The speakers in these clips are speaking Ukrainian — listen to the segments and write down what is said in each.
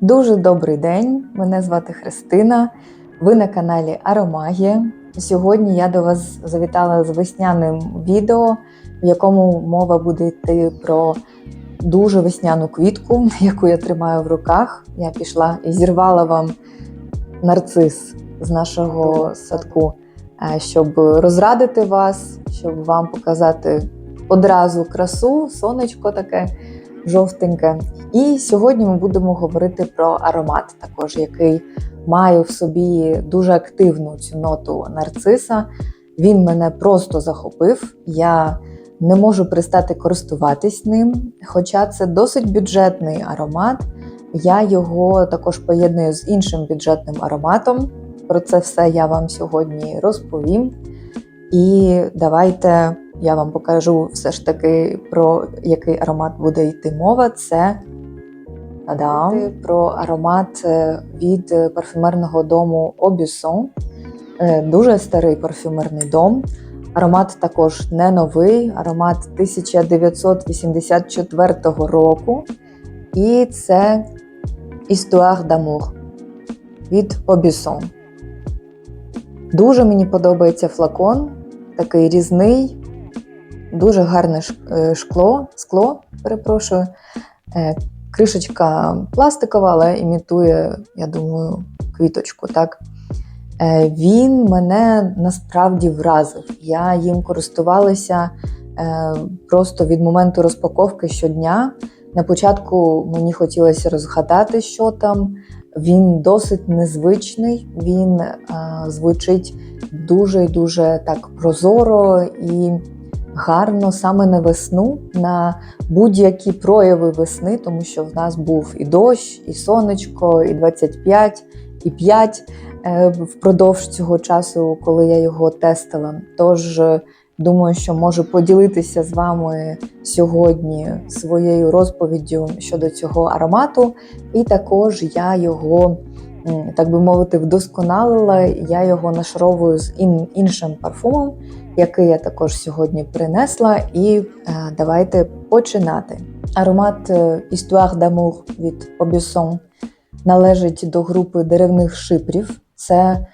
Дуже добрий день. Мене звати Христина. Ви на каналі Аромагія. Сьогодні я до вас завітала з весняним відео, в якому мова буде йти про дуже весняну квітку, яку я тримаю в руках. Я пішла і зірвала вам нарцис з нашого садку, е, щоб розрадити вас, щоб вам показати одразу красу, сонечко таке жовтеньке. І сьогодні ми будемо говорити про аромат, також який має в собі дуже активну цю ноту нарциса. Він мене просто захопив. Я не можу перестати користуватись ним, хоча це досить бюджетний аромат. Я його також поєдную з іншим бюджетним ароматом. Про це все я вам сьогодні розповім. І давайте я вам покажу все ж таки про який аромат буде йти мова. Це Та-дам! про аромат е, від е, парфюмерного дому Aubusson. Е, Дуже старий парфюмерний дом. Аромат також не новий, аромат 1984 року. І це Histoire d'amour від Aubusson. Дуже мені подобається флакон, такий різний, дуже гарне е, шкло, скло, перепрошую. Е, Кришечка пластикова, але імітує, я думаю, квіточку. Так? Е, Він мене насправді вразив. Я їм користувалася просто від моменту розпаковки щодня. На початку мені хотілося розгадати, що там. Він досить незвичний, він звучить дуже дуже так прозоро і гарно саме на весну, на будь-які прояви весни, тому що в нас був і дощ, і сонечко, і 25, і 5 е, впродовж цього часу, коли я його тестила. Тож е, думаю, що можу поділитися з вами сьогодні своєю розповіддю щодо цього аромату, і також я його. М, Так би мовити, вдосконалила. Я його нашаровую з ін- іншим парфумом, який я також сьогодні принесла. І е, давайте починати. Аромат е, Histoire d'amour від Aubusson належить до групи деревних шипрів. Це,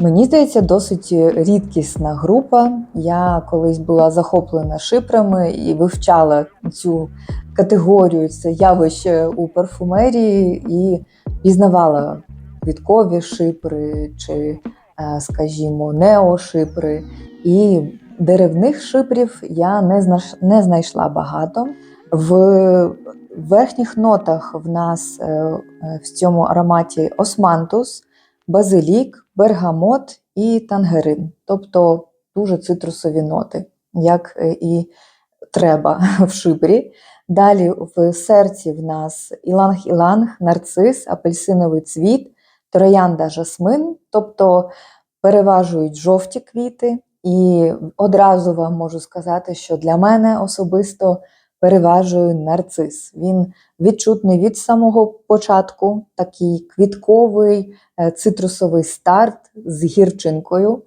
мені здається, досить рідкісна група. Я колись була захоплена шипрами і вивчала цю категорію, це явище у парфумерії і пізнавала квіткові шипри чи, е, скажімо, неошипри. І деревних шипрів я не, знайшла багато. В верхніх нотах в нас е, е, в цьому ароматі османтус, базилік, бергамот і тангерин, тобто дуже цитрусові ноти, як і треба в шипрі. Далі в серці в нас іланг-іланг, нарцис, апельсиновий цвіт, троянда жасмин, тобто переважують жовті квіти. І одразу вам можу сказати, що для мене особисто переважує нарцис. Він відчутний від самого початку, такий квітковий, е, цитрусовий старт з гірчинкою.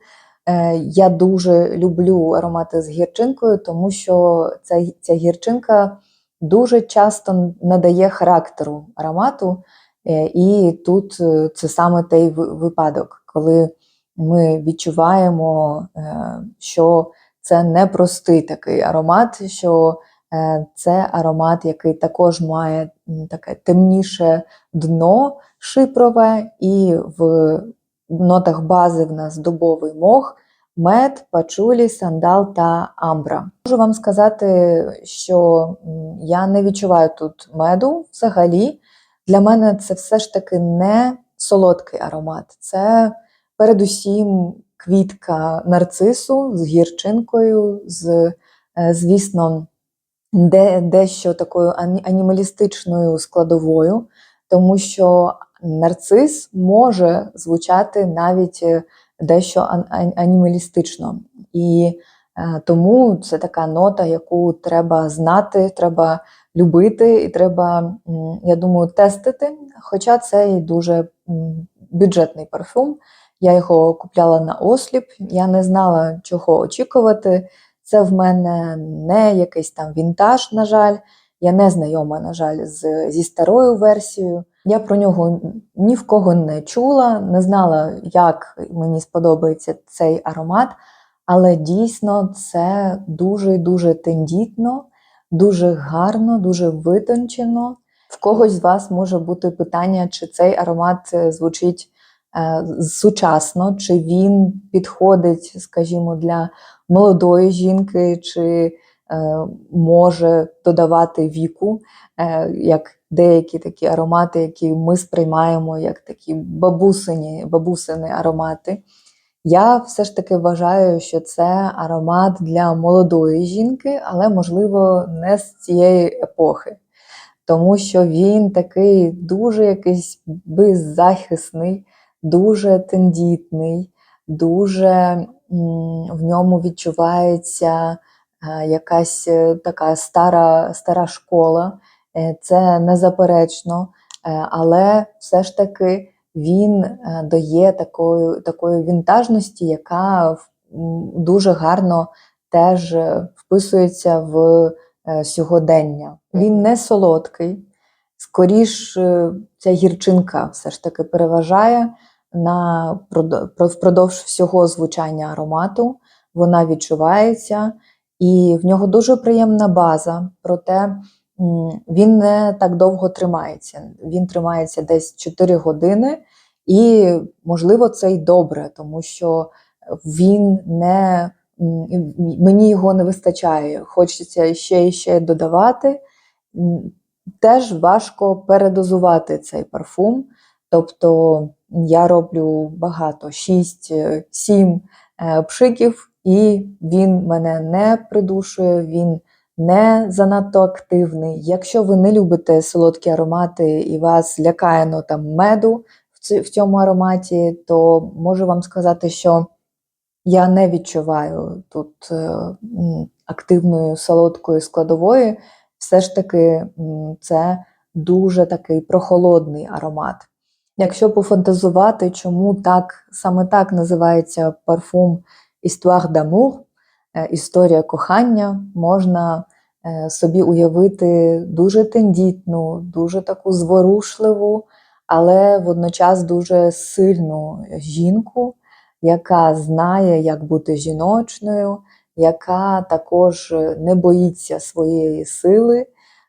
Е, Я дуже люблю аромати з гірчинкою, тому що ця, ця гірчинка дуже часто надає характеру аромату. Е, І тут е, це саме той випадок, коли ми відчуваємо, е, що це не простий такий аромат, що це аромат, який також має таке темніше дно шипрове, і в нотах бази в нас дубовий мох, мед, пачулі, сандал та амбра. Можу вам сказати, що я не відчуваю тут меду взагалі. Для мене це все ж таки не солодкий аромат. Це передусім квітка нарцису з гірчинкою, з, е, звісно, де, дещо такою ані- анімалістичною складовою, тому що нарцис може звучати навіть е, дещо ан- ан- анімалістично. І тому це така нота, яку треба знати, треба любити, і треба, я думаю, тестити. Хоча це і дуже бюджетний парфюм. Я його купляла на осліп, я не знала, чого очікувати. Це в мене не якийсь там вінтаж, на жаль. Я не знайома, на жаль, з, зі старою версією. Я про нього ні в кого не чула, не знала, як мені сподобається цей аромат, але дійсно це дуже дуже тендітно, дуже гарно, дуже витончено. В когось з вас може бути питання, чи цей аромат е, звучить е, сучасно, чи він підходить, скажімо, для молодої жінки, чи е, може додавати віку, е, як деякі такі аромати, які ми сприймаємо як такі бабусині, бабусини аромати. Я все ж таки вважаю, що це аромат для молодої жінки, але, можливо, не з цієї епохи. Тому що він такий дуже якийсь беззахисний, дуже тендітний, дуже в ньому відчувається е, якась е, така стара, стара школа. Е, Це незаперечно, але все ж таки він е, дає такої, такої вінтажності, яка дуже гарно теж е, вписується в е, сьогодення. Він не солодкий, скоріш ця гірчинка все ж таки переважає на впродовж всього звучання аромату. Вона відчувається, і в нього дуже приємна база, проте він не так довго тримається. Він тримається десь 4 години, і можливо це й добре, тому що він не мені його не вистачає. Хочеться ще і ще додавати. Теж важко передозувати цей парфум. Тобто я роблю багато 6-7 пшиків, і він мене не придушує, він не занадто активний. Якщо ви не любите солодкі аромати і вас лякає нота меду в цьому ароматі, то можу вам сказати, що я не відчуваю тут е, активної солодкої складової. Все ж таки, це дуже такий прохолодний аромат. Якщо пофантазувати, чому так саме так називається парфум Histoire d'amour, історія кохання, можна е, собі уявити дуже тендітну, дуже таку зворушливу, але водночас дуже сильну жінку, яка знає, як бути жіночною, яка також не боїться своєї сили.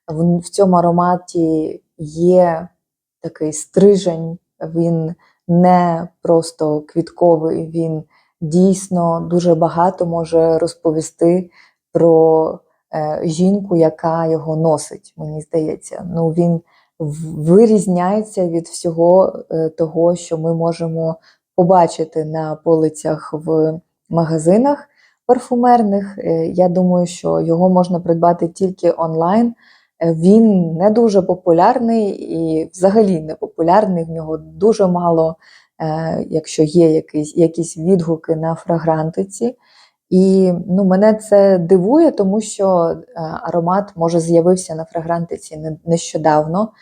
В цьому ароматі є такий стрижень, він не просто квітковий, він дійсно дуже багато може розповісти про е, жінку, яка його носить, мені здається. Ну, він вирізняється від всього е, того, що ми можемо побачити на полицях в магазинах парфумерних. Е, Я думаю, що його можна придбати тільки онлайн. Він не дуже популярний і взагалі не популярний. В нього дуже мало, якщо є якісь, якісь відгуки на фрагрантиці. І ну, мене це дивує, тому що е, аромат може з'явився на фрагрантиці нещодавно.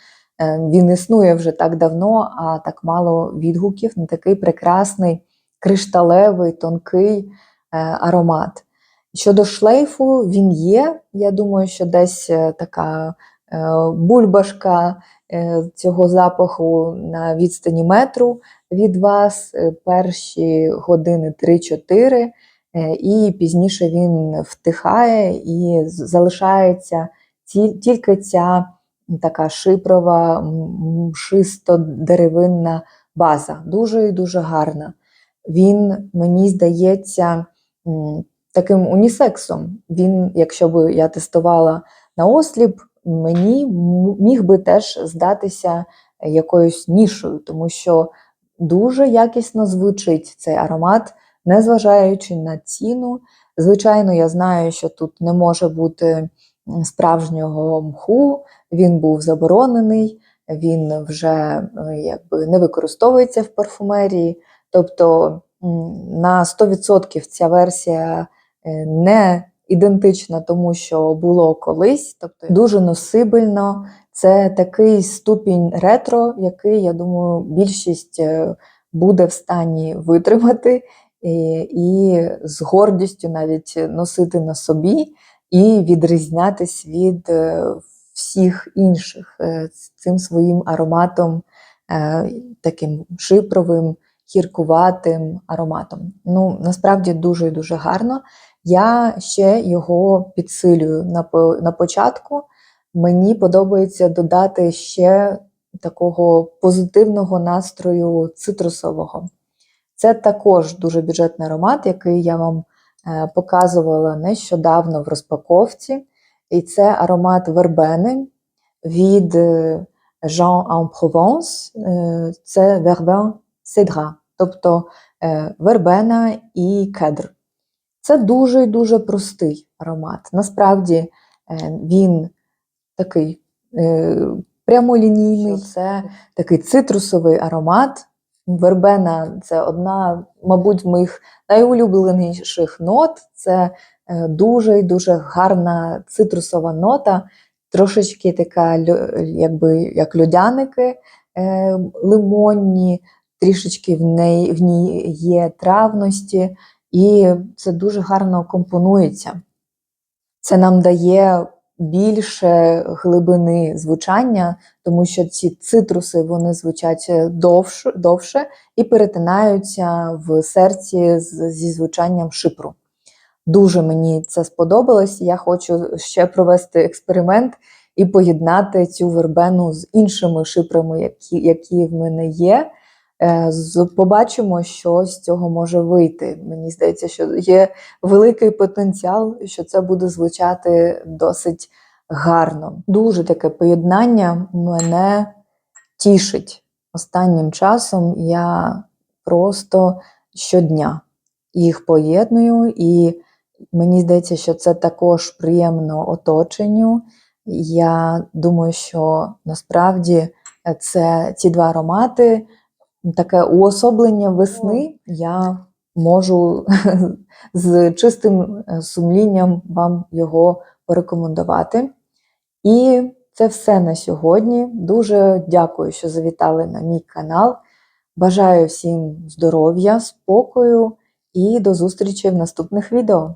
Е, Він існує вже так давно, а так мало відгуків на такий прекрасний кришталевий, тонкий е, аромат. Щодо шлейфу, він є. Я думаю, що десь е, така е, бульбашка е, цього запаху на відстані метру від вас е, перші години 3-4, е, і пізніше він втихає і залишається тільки ця така шипрова, м- мшисто-деревинна база. Дуже і дуже гарна. Він, мені здається, таким унісексом. Він, якщо б я тестувала на осліп, мені міг би теж здатися якоюсь нішою, тому що дуже якісно звучить цей аромат, незважаючи на ціну. Звичайно, я знаю, що тут не може бути справжнього мху, він був заборонений, він вже е, якби не використовується в парфумерії. Тобто на 100% ця версія е, не ідентична тому, що було колись, тобто дуже носибельно. Це такий ступінь ретро, який, я думаю, більшість е, буде в стані витримати і, і з гордістю навіть носити на собі і відрізнятись від е, всіх інших е, цим своїм ароматом таким шипровим, гіркуватим ароматом. Ну, насправді дуже і дуже гарно. Я ще його підсилюю на, на початку. Мені подобається додати ще такого позитивного настрою цитрусового. Це також дуже бюджетний аромат, який я вам е, показувала нещодавно в розпаковці. І це аромат вербени від е, Jean en Provence. Е, Це вербен седра, тобто е, вербена і кедр. Це дуже і дуже простий аромат. Насправді е, він такий е, прямолінійний, це такий цитрусовий аромат. Вербена це одна, мабуть, моїх найулюбленіших нот. Це е, дуже і дуже гарна цитрусова нота, трошечки така, якби як льодяники лимонні, трішечки в, неї, в ній є травності, і це дуже гарно компонується. Це нам дає більше глибини звучання, тому що ці цитруси вони звучать довше, довше і перетинаються в серці зі звучанням шипру. Дуже мені це сподобалось. Я хочу ще провести експеримент і поєднати цю вербену з іншими шипрами, які, які в мене є. Е, Побачимо, що з цього може вийти. Мені здається, що є великий потенціал, що це буде звучати досить гарно. Дуже таке поєднання мене тішить. Останнім часом я просто щодня їх поєдную, і мені здається, що це також приємно оточенню. Я думаю, що насправді це ці два аромати, таке уособлення весни. Я можу з чистим е, сумлінням вам його порекомендувати. І це все на сьогодні. Дуже дякую, що завітали на мій канал. Бажаю всім здоров'я, спокою і до зустрічі в наступних відео.